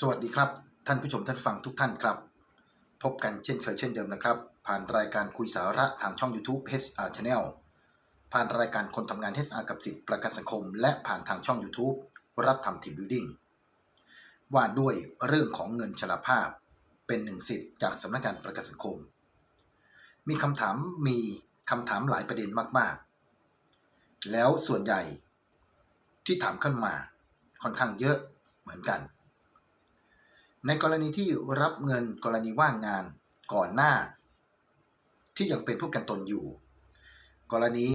สวัสดีครับ ท่านผู้ชมท่านฟังทุกท่านครับ พบกันเช่นเคยเช่นเดิมนะครับ ผ่านรายการคุยสาระทางช่อง YouTube HR Channel ผ่านรายการคนทำงาน HR กับสิทธิประกันสังคม และผ่านทางช่อง YouTube รับทำทีมบิวดิ้งว่าด้วยเรื่องของเงินชราภาพ เป็นหนึ่งสิทธิ์จากสำนักงานประกันสังคม มีคำถามมีคำถามหลายประเด็นมาก ๆ แล้วส่วนใหญ่ที่ถามขึ้นมาค่อนข้างเยอะเหมือนกัน ในกรณีที่รับเงินกรณีว่างงานก่อนหน้า ที่ยังเป็นผู้กันตนอยู่ กรณี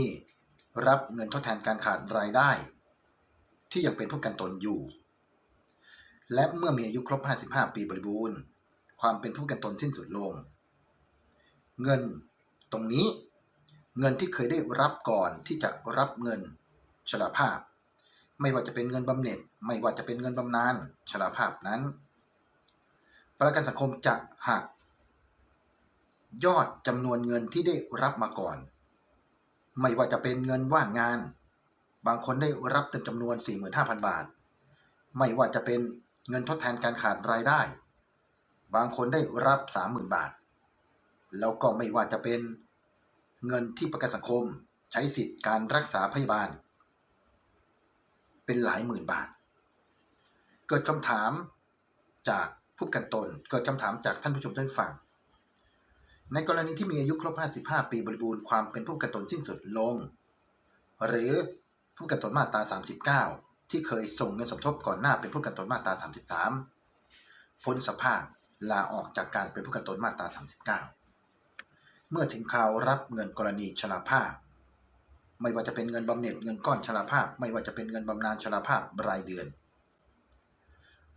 รับเงินทดแทนการขาดรายได้ ที่ยังเป็นผู้กันตนอยู่ และเมื่อมีอายุครบ 55 ปีบริบูรณ์ ความเป็นผู้กันตนสิ้นสุดลง เงินตรงนี้เงินที่เคยได้รับก่อนที่จะรับเงินชราภาพ ไม่ว่าจะเป็นเงินบำเหน็จ ไม่ว่าจะเป็นเงินบำนาญชราภาพนั้น ประกันสังคมจะหักยอดจำนวนเงินที่ได้รับมาก่อน ไม่ว่าจะเป็นเงินว่างงาน บางคนได้รับเต็มจำนวน 45,000 บาท ไม่ว่าจะเป็นเงินทดแทนการขาดรายได้ บางคนได้รับ 30,000 บาท แล้วก็ไม่ว่าจะเป็นเงินที่ประกันสังคมใช้สิทธิ์การรักษาพยาบาล เป็นหลายหมื่นบาท เกิดคำถามจาก ผู้กันตน เกิดคำถามจากท่านผู้ชมท่านฟัง ในกรณีที่มีอายุครบ 55 ปีบริบูรณ์ความเป็นผู้กันตนสิ้นสุดลง หรือผู้กันตนมาตรา 39 ที่เคยส่งเงินสมทบก่อนหน้าเป็นผู้กันตนมาตรา 33 พ้นสภาพลาออกจากการเป็นผู้กันตนมาตรา 39 เมื่อถึงคราวรับเงินกรณีชราภาพ ไม่ว่าจะเป็นเงินบำเหน็จเงินก้อนชราภาพ ไม่ว่าจะเป็นเงินบำนาญชราภาพรายเดือน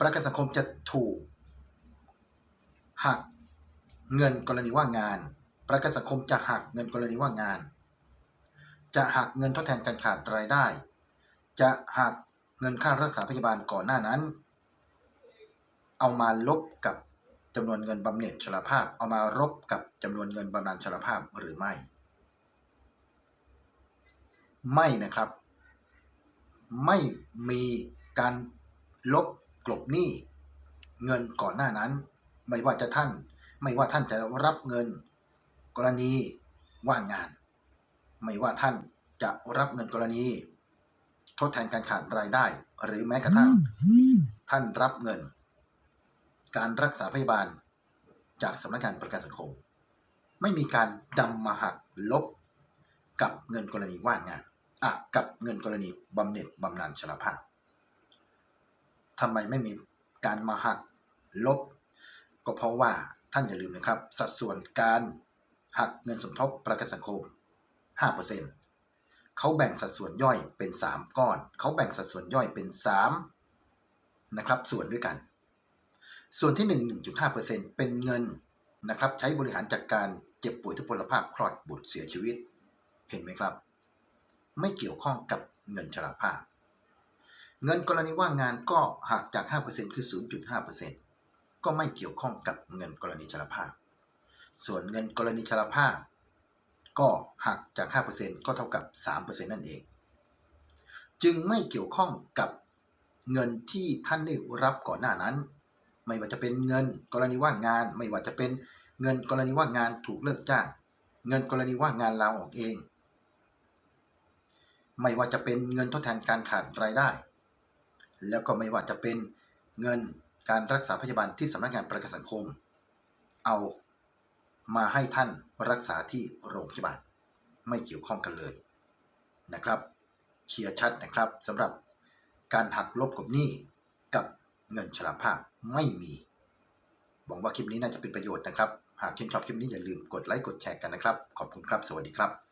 ประกันสังคมจะถูก หักเงินกรณีว่างงาน ประกันสังคมจะหักเงินกรณีว่างงาน จะหักเงินทดแทนการขาดรายได้ จะหักเงินค่ารักษาพยาบาลก่อนหน้านั้น เอามาลบกับจำนวนเงินบำเหน็จชราภาพ เอามารบกับจำนวนเงินบำนาญชราภาพหรือไม่ ไม่นะครับ ไม่มีการลบกลบหนี้เงินก่อนหน้านั้น ไม่ว่าจะท่าน ไม่ว่าท่านจะรับเงิน กรณีว่างงาน ไม่ว่าท่านจะรับเงินกรณี ทดแทนการขาดรายได้ หรือแม้กระทั่ง ท่านรับเงิน การรักษาพยาบาล จากสำนักงานประกันสังคม ไม่มีการดำมาหักลบ กับเงินกรณีว่างงานอะกับเงินกรณีบำเหน็จบำนาญชราภาพทำไมไม่มีการมาหักลบ ก็เพราะว่าท่านอย่าลืมนะครับ สัดส่วนการหักเงินสมทบประกันสังคม 5%เขาแบ่งสัดส่วนย่อยเป็น 3 ก้อน เขาแบ่งสัดส่วนย่อยเป็น 3 นะครับ ส่วนด้วยกัน ส่วนที่ 1 1.5%เป็นเงินนะครับใช้บริหารจัดกการเจ็บป่วยทุพพลภาพคลอดบุตรเสียชีวิต เห็นไหมครับ ไม่เกี่ยวข้องกับเงินชราภาพ เงินกรณีว่างงานก็หักจาก 5%คือ 0.5% ก็ไม่เกี่ยวข้องกับเงินกรณีชราภาพ ส่วนเงินกรณีชราภาพ ก็หักจาก 5%ก็เท่ากับ 3%นั่นเอง จึงไม่เกี่ยวข้องกับเงินที่ท่านได้รับก่อนหน้านั้น ไม่ว่าจะเป็นเงินกรณีว่างงาน ไม่ว่าจะเป็นเงินกรณีว่างงานถูกเลิกจ้าง เงินกรณีว่างงานลาออกเอง ไม่ว่าจะเป็นเงินทดแทนการขาดรายได้ แล้วก็ไม่ว่าจะเป็นเงิน การรักษาพยาบาลที่สำนักงานประกันสังคม เอามาให้ท่านรักษาที่โรงพยาบาล ไม่เกี่ยวข้องกันเลยนะครับเคลียร์ชัดนะครับสำหรับการหักลบกับหนี้กับเงินชราภาพไม่มีหวังว่าคลิปนี้น่าจะเป็นประโยชน์นะครับ หากชื่นชอบคลิปนี้อย่าลืมกดไลค์กดแชร์กันนะครับ ขอบคุณครับ สวัสดีครับ